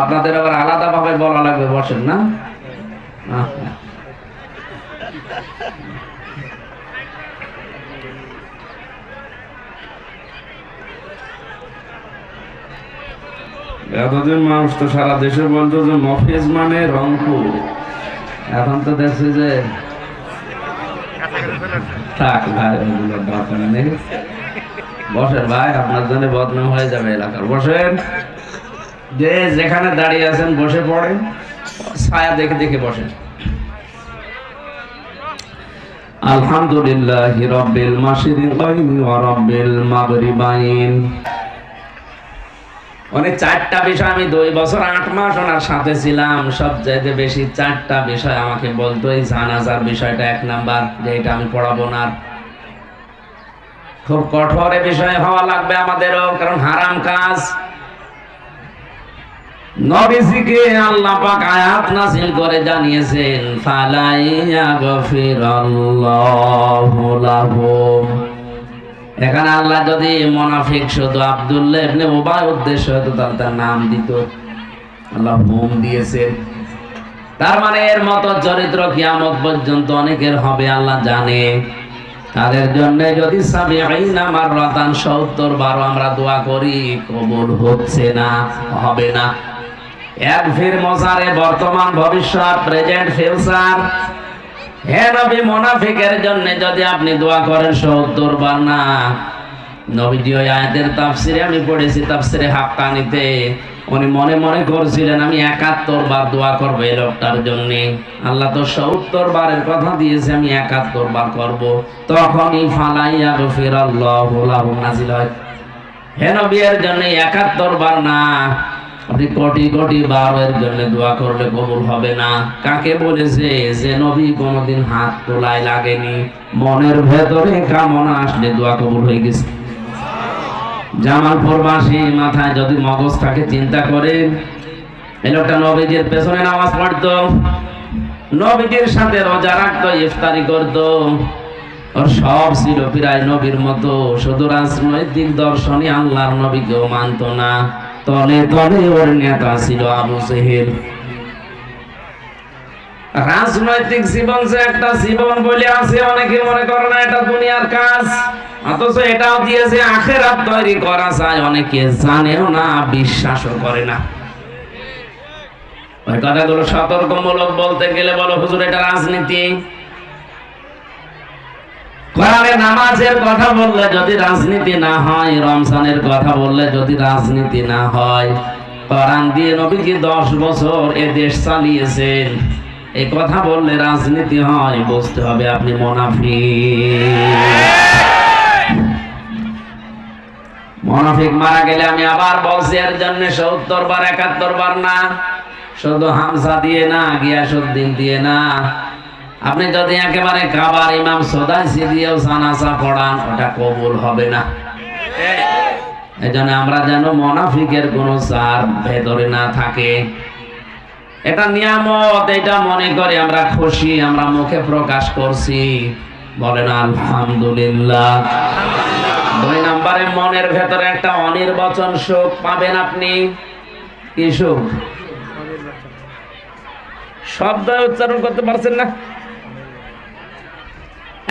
আপনাদের আবার আলাদা ভাবে বলা লাগবে, বসেন না। এতদিন মানুষ তো সারা দেশে বলতো যে মফিজ মানে রংপুর। এখন তো দেখছি যে থাক ভাই ওগুলোর দরকার নেই বসেন ভাই, আপনার জন্য বদনাম হয়ে যাবে এলাকার। বসেন। যে যেখানে দাঁড়িয়ে আছেন, বসে পড়েন। ছায়া দেখে দেখে বসেন। আলহামদুলিল্লাহ রব্বিল মাশরিকাইন ওয়া মাগরিবাইন। অনেক চারটা বিষয় আমি দুই বছর আট মাস ওনার সাথে ছিলাম। সবচাইতে বেশি চারটা বিষয় আমাকে বলতো, এই জানাজার বিষয়টা এক নাম্বার, যে এটা আমি পড়াবো না। খুব কঠোর বিষয় হওয়া লাগবে আমাদেরও, কারণ হারাম কাজ। জানিয়েছেন এখানে আল্লাহ যদি মোনাফিক শুধু আব্দুল্লাহ ইবনে উবাই উদ্দেশ্য হতো, তাহলে তার নাম দিত। আল্লাহ হুম দিয়েছে। তার মানে এর মতো চরিত্র কিয়ামত পর্যন্ত অনেকের হবে, আল্লাহ জানে। তাদের জন্য যদি সাবিঈনা মাররাতান 70 বারো আমরা দোয়া করি, কবুল হচ্ছে না, হবে না। এক ফির মজারে বর্তমান ভবিষ্যৎ, প্রেজেন্ট ফিউচার হে মুনাফিকের জন্য যদি আপনি দোয়া করেন 70 বার না। নবীজি ওই আয়াতের তাফসিরে আমি পড়েছি, তাফসিরে হাক্কানিতে। উনি মনে মনে করছিলেন, আমি একাত্তর বার দোয়া করব এই লোকটার জন্য। আল্লাহ তো সত্তর বারের কথা দিয়েছে, আমি একাত্তর বার করব। তখনই ফালাইয়া গফির আল্লাহ হে নবী, এর জন্য একাত্তর বার না। আপনি কোটি কোটি বার এর জন্য দোয়া করলে কবুল হবে না। কাকে বলেছে? যে নবী কোনোদিন হাত তোলায় লাগেনি। মনের ভেতরে কামনা আসলে দোয়া কবুল হয়ে গেছে। জামালপুর বাসী মাথায় যদি মগজ থাকে, চিন্তা করেন এই লোকটা নবীজির পেছনে নামাজ পড়তো। নবীজির সাথে রোজা রাখতো, ইফতারি করতো। ওর সব ছিল প্রায় নবীর মতো। শুধু রাজনৈতিক দর্শনে আল্লাহর নবীকেও মানতো না। তলে তলে ওর নেতা ছিল আবু সেহেল। রাজনৈতিক জীবন যে একটা জীবন বলে আছে, অনেকে মনে করে না এটা দুনিয়ার কাজ। অথচ এটাও দিয়েছে আখেরাত তৈরি করা যায়, অনেকে জানেও না, বিশ্বাসও করে না। ওই কথাগুলো সতর্কমূলক বলতে গেলে বলো, হুজুর, এটা রাজনীতি? কোরআনে নামাজের কথা বললে যদি রাজনীতি না হয়, রমজানের কথা বললে যদি রাজনীতি না হয়, কোরআন দিয়ে নবীজি দশ বছর এ দেশ চালিয়েছেন? এই কথা বললে রাজনীতি হয়, বুঝতে হবে আপনি মোনাফিক। মোনাফিক মারা গেলে আমি আবার বলছি, এর জন্য সত্তর বার, একাত্তর বার না, শুধু হামসা দিয়ে না গিয়াসুদ্দিন দিয়ে না আপনি যদি একেবারে কাবার ইমাম সদাইসি দিয়েও সানাসা পড়ান, ওটা কবুল হবে না। এই জন্য আমরা যেন মনাফিকের কোন সার ভেতরে না থাকে। এটা নিয়ামত, এটা মনে করে আমরা খুশি, আমরা মুখে প্রকাশ করছি। বলেন, আলহামদুলিল্লাহ। দুই নম্বরে মনের ভেতরে একটা অনির্বাচন সুখ পাবেন আপনি। কি সুখ? শব্দ উচ্চারণ করতে পারছেন না?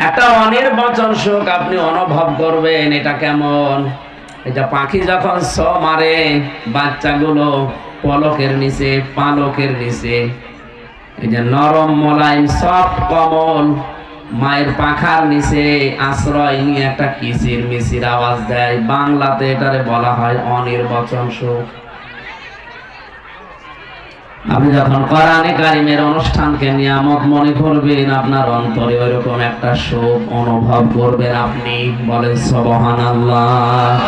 একটা অনির্বাচন সুখ আপনি অনুভব করবেন, এটা কেমন? এটা পাখি যখন ছ মারে, বাচ্চাগুলো পলকের নিচে, পালকের নিচে। এই যে নরম মোলায়েম সফট কমল, মায়ের পাখার নিচে আশ্রয় নিয়ে একটা কিচির মিচির আওয়াজ দেয়। বাংলাতে এটারে বলা হয় অনির্বচন সুখ। আপনি যখন কোরআনে কারিমের অনুষ্ঠানকে নিয়ামত মনে করবেন, আপনার অন্তরে ওইরকম একটা শোক অনুভব করবেন আপনি। বলেন, সুবহানাল্লাহ।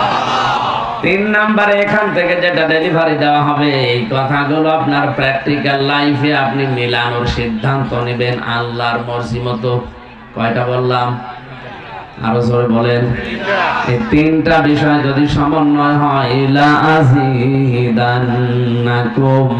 তিন নাম্বারে এখান থেকে যেটা ডেলিভারি দেওয়া হবে, এই কথাগুলো আপনার প্র্যাকটিক্যাল লাইফে আপনি মিলানোর সিদ্ধান্ত নেবেন, আল্লাহর মর্জি মতো। কয়টা বললাম? আরও জোরে বলেন। এই তিনটা বিষয় যদি সমন্বয় হয়, লা আজিদান্নাকুম।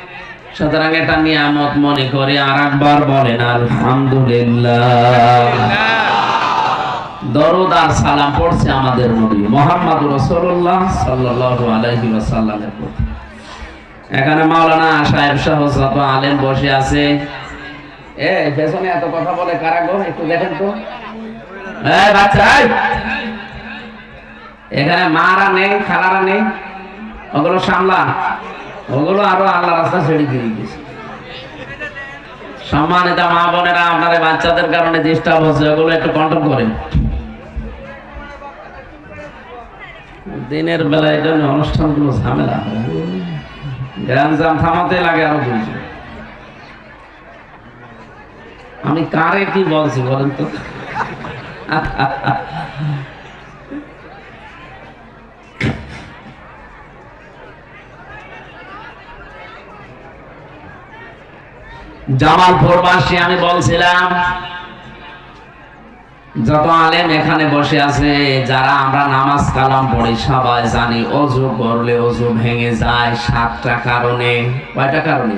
সুতরাং এটা নিয়ামত মনে করে আর একবার বলেন, আলহামদুলিল্লাহ। দরুদ আর সালাম পড়ছে আমাদের নবী মোহাম্মদ রসুল্লাহ সাল্লাল্লাহু আলাইহি ওয়াসাল্লামের প্রতি। এখানে মাওলানা সাহেব সহ যত আলেম বসে আছে। এ, পেছনে এত কথা বলে কারা গো? একটু দেখেন তো। এই বাচ্চা! এখানে মারা নেই, খালারা নেই, ওগুলো সামলা। ওগুলো আরও আল্লাহ রাস্তা ছেড়ে দিয়ে গেছে। সম্মানিত মা বোনেরা, আপনার বাচ্চাদের কারণে ডিস্টার্ব হচ্ছে, ওগুলো একটু কন্ট্রোল করেন। দিনের বেলা এই জন্য অনুষ্ঠানগুলো ঝামেলা গ্যাঞ্জাম থামাতে লাগে আরও দুইজন আমি কারে কি বলছি বলেন তো? জামালপুরবাসী আমি বলছিলাম, যত আলেম এখানে বসে আছে, যারা আমরা নামাজ কালাম পড়ি, সবাই জানি অজু করলে অজু ভেঙে যায় সাতটা কারণে। কয়টা কারণে?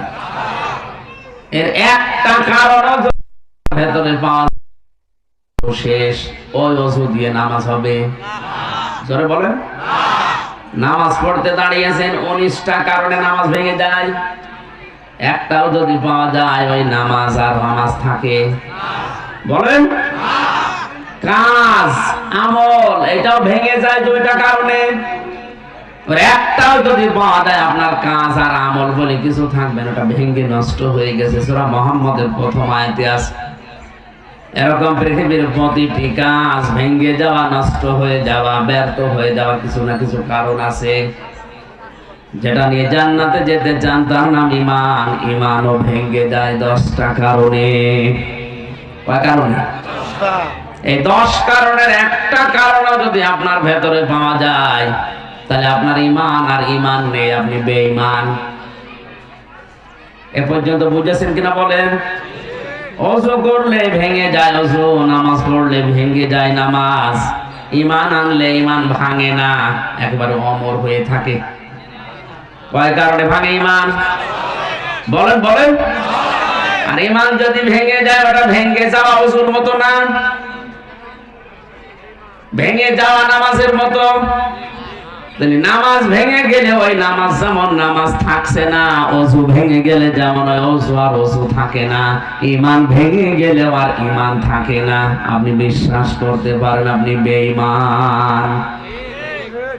এর একটা কারণ ভেতরে পাওয়া শেষ, ওই অজু দিয়ে নামাজ হবে। জোরে বলেন। নামাজ পড়তে দাঁড়িয়েছেন উনিশটা কারণে নামাজ ভেঙে যায়। একটাও যদি পাওয়া যায়, ওই নামাজ আর নামাজ থাকে। বলেন? কাজ, আমল, এটাও ভেঙে যায় দুইটা কারণে। একটাও যদি পাওয়া যায়, আপনার কাজ আর আমল বলে কিছু থাকবে না, ওটা ভেঙে নষ্ট হয়ে গেছে। সুরা মোহাম্মদের প্রথম এরকম পৃথিবীর প্রতিটি কাজ ভেঙে যাওয়া, নষ্ট হয়ে যাওয়া, ব্যর্থ হয়ে যাওয়া, কিছু না কিছু কারণ আছে। যেটা নিয়ে জান্নাতে যেতে চান তার নাম ইমান, ইমানও ভেঙ্গে যায় দশটা কারণে। কারণে? এই দশ কারণের একটা কারণও যদি আপনার ভেতরে পাওয়া যায়, তাহলে আপনার ইমান আর ইমান নেই, আপনি বেঈমান। এ পর্যন্ত বুঝেছেন কিনা বলেন? অজু করলে ভেঙে যায় অজু, নামাজ পড়লে ভেঙে যায় নামাজ। ইমান আনলে ইমান ভাঙে না, একবারে অমর হয়ে থাকে। কয় কারণে ভাঙে ইমান বলেন বলেন। আর ইমান যদি ভেঙে যায়, ওটা ভেঙে যাওয়া অজুর মতো না। ভেঙে যাওয়া নামাজের মতো। নামাজ ভেঙে গেলে ওই নামাজ যেমন নামাজ থাকছে না, অজু ভেঙে গেলে যেমন অজু আর অজু থাকে না। ইমান ভেঙে গেলে আর ইমান থাকে না। আপনি বিশ্বাস করতে পারেন, আপনি বেঈমান।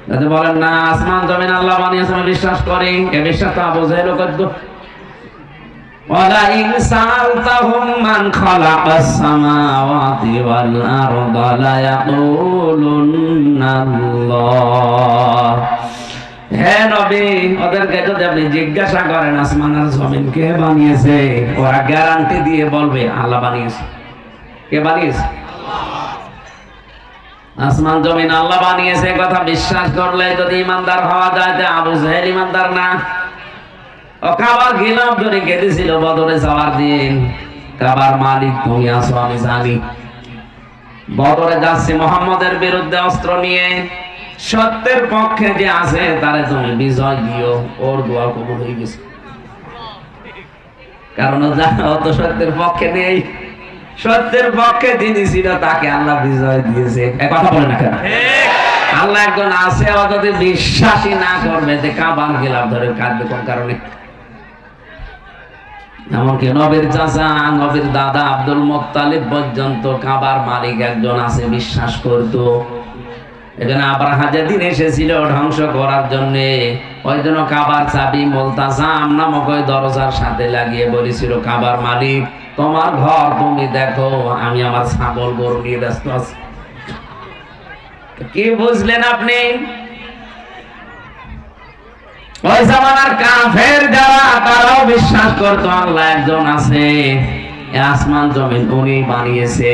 যদি বলেন না আসমান জমিন আল্লাহ বানিয়েছে আমি বিশ্বাস করি এ বিশ্বাস তো আবু জাহেল করত ولئن سألتهم من خلق السماوات والأرض ليقولن الله হে নবী ওদেরকে যদি আপনি জিজ্ঞাসা করেন আসমান আর জমিন কে বানিয়েছে ওরা গ্যারান্টি দিয়ে বলবে আল্লাহ বানিয়েছে কে বানিয়েছে আসমান জমিন আল্লাহ বানিয়েছে কথা বিশ্বাস করলে যদি ইমানদার হওয়া যায় যে আবু জাহেল ইমানদার না। ও কাবার গেলাম ধরে কেঁদেছিল বদরে যাওয়ার দিন। কাবার মালিক তুমি আসো আমি জানি বদরে যাচ্ছে মোহাম্মদের বিরুদ্ধে অস্ত্র নিয়ে। সত্যের পক্ষে যে আছে, তারে তুমি বিজয় দিও ওর দোয়া কবুল হয়ে গেছে। কারণ ও অত সত্যের পক্ষে নেই। সত্যের পক্ষে যিনি ছিল তাকে আল্লাহ বিজয় দিয়েছে। কথা বলে না কেন? আল্লাহ একজন আছে যদি বিশ্বাসী না করবে যে কাবার গেলাম ধরে কাঁদবে কোন কারণে? এমনকি নবীর চাচা নবীর দাদা আব্দুল মোত্তালিব পর্যন্ত কাবার মালিক একজন আছে বিশ্বাস করত। এখানে আবার হাজার দিন এসেছিল ধ্বংস করার জন্য ওই জন্য কাবার চাবি মোলতাসাম নামক ওই দরজার সাথে লাগিয়ে বলেছিল কাবার মালিক তোমার ঘর তুমি দেখো, আমি আমার ছাগল গরু নিয়ে ব্যস্ত আছি। কি বুঝলেন আপনি? ওই জামানার কাফের যারা, তারাও বিশ্বাস করতো আল্লাহ একজন আছে। আসমান জমিন উনি বানিয়েছে।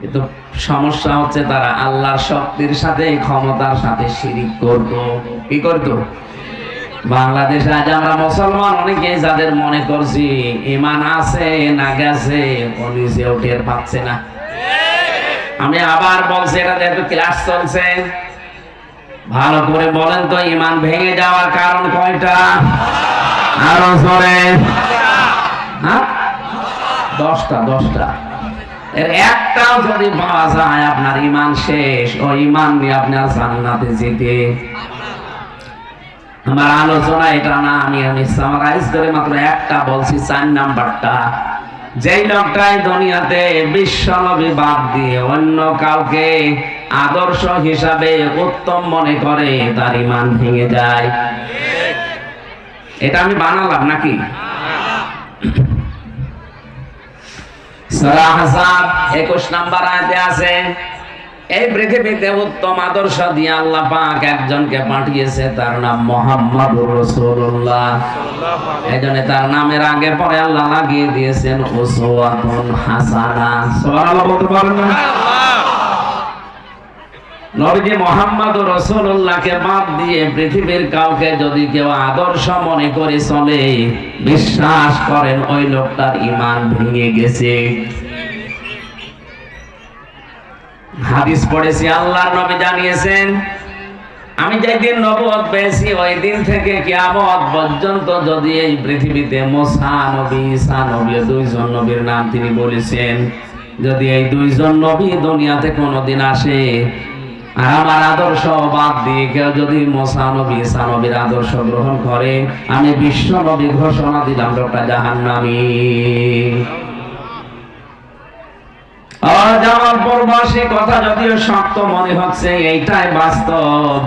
কিন্তু সমস্যা হচ্ছে তারা আল্লাহর শক্তির সাথে, ক্ষমতার সাথে শিরিক করত। কি করত? বাংলাদেশে আজ আমরা মুসলমান অনেকে যাদের মনে করছি ইমান আছে না গেছে ও নিজেও টের পাচ্ছে না। আমি আবার বলছি, এটা যেহেতু ক্লাস চলছে, ভালো করে বলেন তো ইমান ভেঙে যাওয়ার কারণ কয়টা? আরও জোরে। হ্যাঁ? দশটা দশটা। এর একটাও যদি পাওয়া যায়, আপনার ইমান শেষ। ও ইমান নিয়ে আপনার জান্নাতে যেতে আমার আলোচনা এটা না, আমি আমি সামারাইজ করে মাত্র একটা বলছি, চার নাম্বারটা। যেই লোকটাই দুনিয়াতে বিশ্ব নবী বাদ দিয়ে অন্য কাউকে আদর্শ হিসাবে উত্তম মনে করে, তার ইমান ভেঙে যায়। এটা আমি বানালাম নাকি? সূরা আহজাব 21 নাম্বার আয়াতে আছে এই পৃথিবীতে উত্তম আদর্শ দিয়ে আল্লাহ পাক একজনকে পাঠিয়েছে, তার নাম মোহাম্মদুর রাসূলুল্লাহ। এই জন্য তার নামের আগে পরে আল্লাহ লাগিয়ে দিয়েছেন উসওয়াতুন হাসানা। সুবহানাল্লাহ বলতে পারেন না? নবীজি মোহাম্মদ রসুল্লাহকে বাদ দিয়ে পৃথিবীর কাউকে যদি কেউ আদর্শ মনে করে চলে, বিশ্বাস করেন ওই লোকটার ইমান ভেঙে গেছে। হাদিস পড়েছি, আল্লাহর নবী জানিয়েছেন, আমি যেদিন নবুয়ত পেয়েছি ওই দিন থেকে কিয়ামত পর্যন্ত যদি এই পৃথিবীতে মোসা নবী, ঈসা নবী দুইজন নবীর নাম তিনি বলেছেন। যদি এই দুইজন নবী দুনিয়াতে কোনোদিন আসে, আর আমার আদর্শ বাদ দিয়ে কেউ যদি মোসা নবী, ঈসা নবীর আদর্শ গ্রহণ করে, আমি বিশ্ব নবী ঘোষণা দিলাম, লোকটা জাহান্নামী। আজ আমার প্রবাসী কথা যদিও শক্ত মনে হচ্ছে, এইটাই বাস্তব।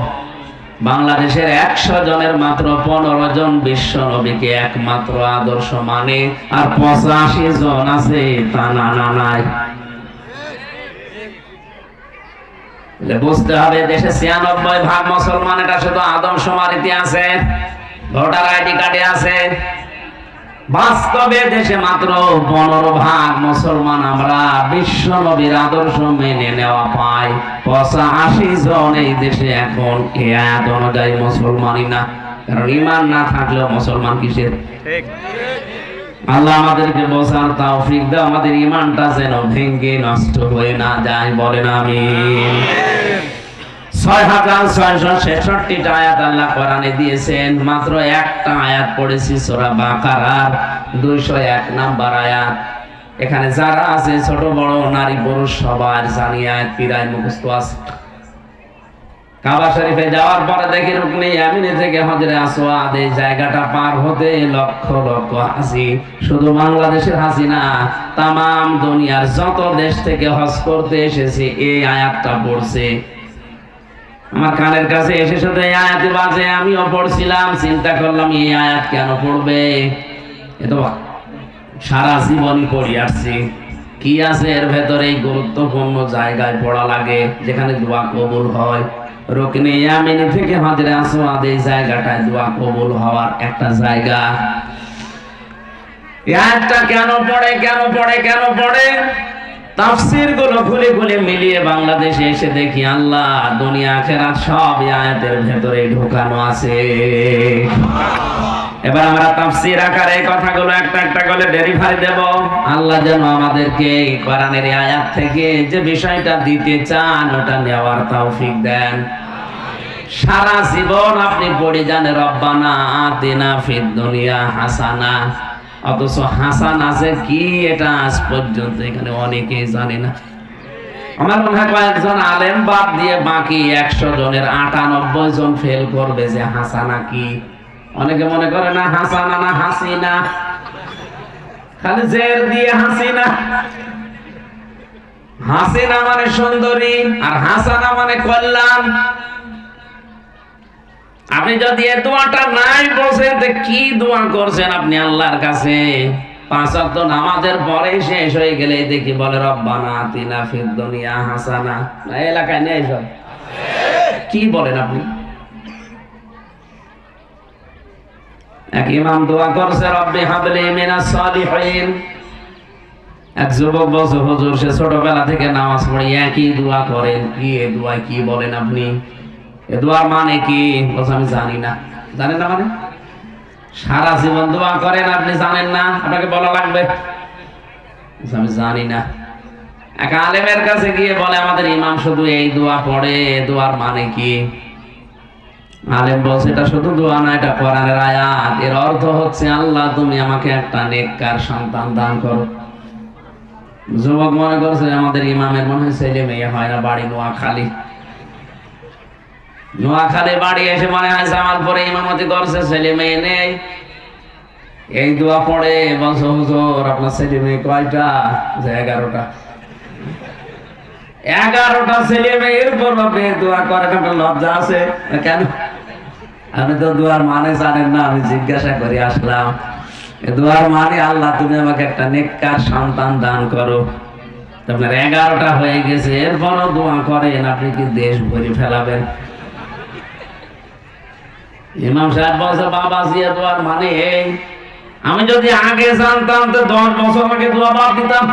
বাংলাদেশের একশো জনের মাত্র পনেরো জন বিশ্ব নবীকে একমাত্র আদর্শ মানে আর পঁচাশি জন আছে তা না না, নাই। বুঝতে হবে দেশে ছিয়ানব্বই ভাগ মুসলমান, এটা শুধু আদম সমারিতে আছে, ভোটার আইডি কার্ডে আছে। বাস্তবে দেশে মাত্র পনেরো ভাগ মুসলমান আমরা বিশ্ব নবীর আদর্শ মেনে নেওয়া পাই। পঁচাশি জন এই দেশে এখন এ আয়াত অনুযায়ী মুসলমানই না। কারণ ইমান না থাকলেও মুসলমান কিসের? আল্লাহ আমাদেরকে বোঝার তৌফিক দাও আমাদের ইমানটা যেন ভেঙ্গে নষ্ট হয়ে না যায় বলেন আমি ছয় হাজার ছয়শো ছেষট্টিটা আয়াত আল্লাহ কোরআনে দিয়েছেন। মাত্র একটা আয়াত পড়েছি সোরা বাকারার, দুইশো এক নাম্বার আয়াত। এখানে যারা আছে, ছোট, বড়, নারী, পুরুষ, সবার জানি আয়াত পিরায় মুখস্থ আছে। কাবা শরীফে যাওয়ার পরে দেখি রুকনি থেকে হজরে জায়গাটা পার হতে লক্ষ লক্ষ হাসি শুধু বাংলাদেশের হাসি না তাম দুনিয়ার যত দেশ থেকে হজ করতে এসেছে, এই আয়াতটা পড়ছে। আমার কানের কাছে এসে এই আয়াতে বাজে, আমিও পড়ছিলাম, চিন্তা করলাম, এই আয়াত কেন পড়বে? এ তো সারা জীবনই পড়ি আসছি। কি আছে এর ভেতরে? এই গুরুত্বপূর্ণ জায়গায় পড়া লাগে, যেখানে দোয়া কবুল হয়। রুকনে ইয়ামিনি থেকে হাজরে আসওয়াদ এই জায়গাটায় দোয়া কবুল হওয়ার একটা জায়গা। এই আয়াতটা কেন পড়ে কেন পড়ে কেন পড়ে? তাফসিরগুলো খুলে খুলে মিলিয়ে বাংলাদেশে এসে দেখি, আল্লাহ, দুনিয়া, আখেরাত সব আয়াতের ভেতরে ঢোকানো আছে। এবার আমরা তাফসির আকারে এই কথাগুলো একটা একটা করে ভেরিফাই দেব। আল্লাহ যেন আমাদেরকে এই কোরআনের আয়াত থেকে যে বিষয়টা দিতে চান, ওটা নেওয়ার তৌফিক দেন। সারা জীবন আপনি পড়ে যান, রব্বানা আতিনা ফিদ দুনিয়া হাসানা। অথচ হাসান আছে কি এটা আজ পর্যন্ত এখানে অনেকেই জানে না। আমার মনে হয় কয়েকজন আলেম বাদ দিয়ে বাকি একশো জনের আটানব্বই জন ফেল করবে যে হাসানা কি? অনেকে মনে করে না হাসানা না হাসিনা। খালি জের দিয়ে হাসিনা। হাসিনা মানে সুন্দরী আর হাসানা মানে কল্যাণ। আপনি যদি এ দোয়াটা নাই বলছেন কি দোয়া করছেন আপনি আল্লাহর কাছে? পাঁচ নামাজের পরে শেষ হয়ে গেলে দেখি বলে, রব্বানা দুনিয়া হাসানা। এলাকায় নেই সব কি বলেন আপনি? এক ইমাম দোয়া করছে, রব্বি হাবলি মিনাস সালিহিন। এক যুবক বলছে, হুজুর, সে ছোটবেলা থেকে নামাজ পড়ে, একই দোয়া করেন। কি এ দোয়া কি বলেন আপনি? দোয়ার মানে কি? বলছে, আমি জানি না। জানেন না মানে? সারা জীবন দোয়া করেন, আপনি জানেন না? আপনাকে বলা লাগবে? আমি জানি না। এক আলেমের কাছে গিয়ে বলে, আমাদের ইমাম শুধু এই দোয়া পড়ে দোয়ার মানে কি? আলেম বলছে, এটা শুধু দোয়া না, এটা কোরআনের আয়াত। এর অর্থ হচ্ছে, আল্লাহ, তুমি আমাকে একটা নেককার সন্তান দান করো। যুবক মনে করছে, আমাদের ইমামের মনে হয় ছেলে মেয়ে হয় না, বাড়ি নোয়াখালী। নোয়াখালী বাড়ি এসে মনে হয় পরে ইমামতি করছে, ছেলে মেয়ে নেই। এই দোয়া পড়ে, বলছে, হুজুর, আপনার ছেলে মেয়ে কয়টা? যে, এগারোটা। এগারোটা ছেলে মেয়ের পর বাপে দোয়া লজ্জা আছে? কেন? আপনি তো দোয়ার মানে জানেন না, আমি জিজ্ঞাসা করে আসলাম। দোয়ার মানে আল্লাহ, তুমি আমাকে একটা নেককার সন্তান দান করো। আপনার এগারোটা হয়ে গেছে, এরপরও দোয়া করেন, আপনি কি দেশ ভরে ফেলাবেন? ইমাম সাহেব বলছে, বাবা, জিয়া দোয়ার মানে এই। আমি যদি আগে জানতাম তো দশ বছর আগে দোয়া বাদ দিতাম।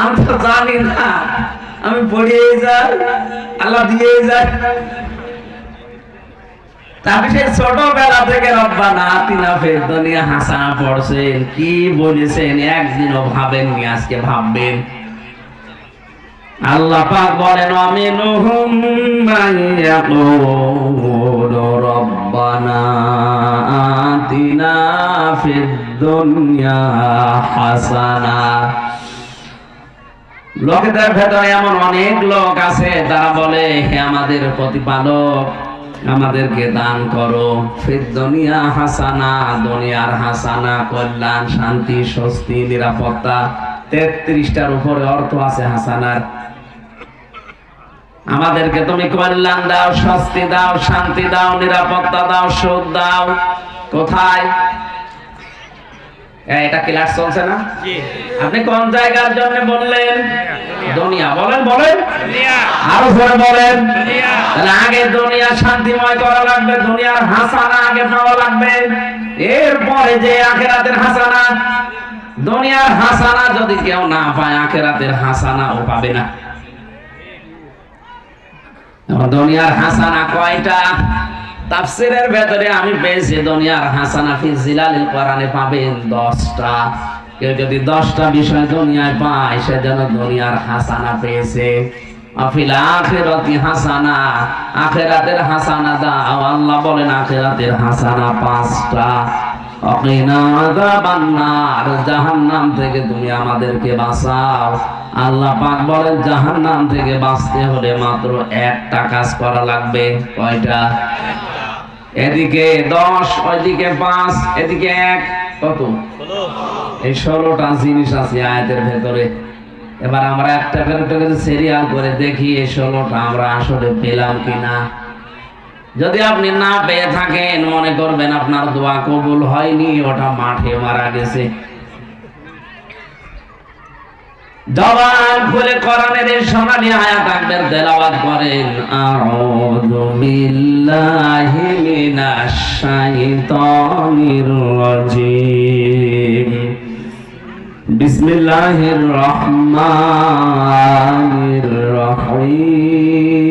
আমি তো জানি না। আমি পড়িয়ে যাই, আল্লাহ দিয়ে যায় তারপরে ছোটবেলা থেকে রব্বানা আতিনা ফের দুনিয়া হাসানা পড়ছেন। কি বলেছেন? একদিনও আজকে ভাববেন। আল্লাহ পাক বলেন আমিনুহুম মান ইয়াকুলু লোকেদের ভেতরে এমন অনেক লোক আছে তারা বলে, হে আমাদের প্রতিপালক, আমাদেরকে দান করো। দুনিয়া হাসানা, দুনিয়ার হাসানা, কল্যাণ, শান্তি, স্বস্তি, নিরাপত্তা। তেত্রিশটার উপরে অর্থ আছে হাসানার। আমাদেরকে তুমি কল্যাণ দাও স্বস্তি দাও শান্তি দাও নিরাপত্তা দাও সুখ দাও। কোথায়? এটা ক্লাস চলছে না? আপনি কোন জায়গার জন্য বললেন? দুনিয়া। বলেন বলেন। আরও ধরে বলেন। তাহলে আগে দুনিয়া শান্তিময় করা লাগবে দুনিয়ার হাসানা আগে পাওয়া লাগবে। এরপরে যে আখেরাতের হাসানা। দুনিয়ার হাসানা যদি কেউ না পায় আখেরাতের হাসানা ও পাবে না। দুনিয়ার হাসানা কয়টা? তাফসিরের ভেতরে আমি পেয়েছি দুনিয়ার হাসানা ফি জিলালিল কোরআনে পাবেন 10টা কেউ যদি 10টা বিষয় দুনিয়ায় পায়, সে যেন দুনিয়ার হাসানা পেয়েছে। আফিল আখিরাতি হাসানা, আখিরাতের হাসানা দাও। আল্লাহ বলেন, আখিরাতের হাসানা অকিনা জাহান্নাম থেকে তুমি আমাদেরকে বাঁচাও। আল্লাহ পাক বলেন, জাহান্নাম থেকে বাঁচতে হলে মাত্র একটা কাজ করা লাগবে। কয়টা? এদিকে দশ, ওইদিকে পাঁচ, এদিকে এক। কত? এই ষোলোটা জিনিস আছে আয়াতের ভেতরে। এবার আমরা একটা করে একটা সিরিয়াল করে দেখি এই ষোলোটা আমরা আসলে পেলাম কিনা। যদি আপনি না পেয়ে থাকেন, মনে করবেন আপনার দোয়া কবুল হয়নি, ওটা মাঠে মারা গেছে। জবান খুলে কোরআনের সোনালী আয়াত আকবার তেলাওয়াত করেন। আউযু বিল্লাহি মিনাশ শাইতানির রাজিম। বিসমিল্লাহির রহমানির রহিম।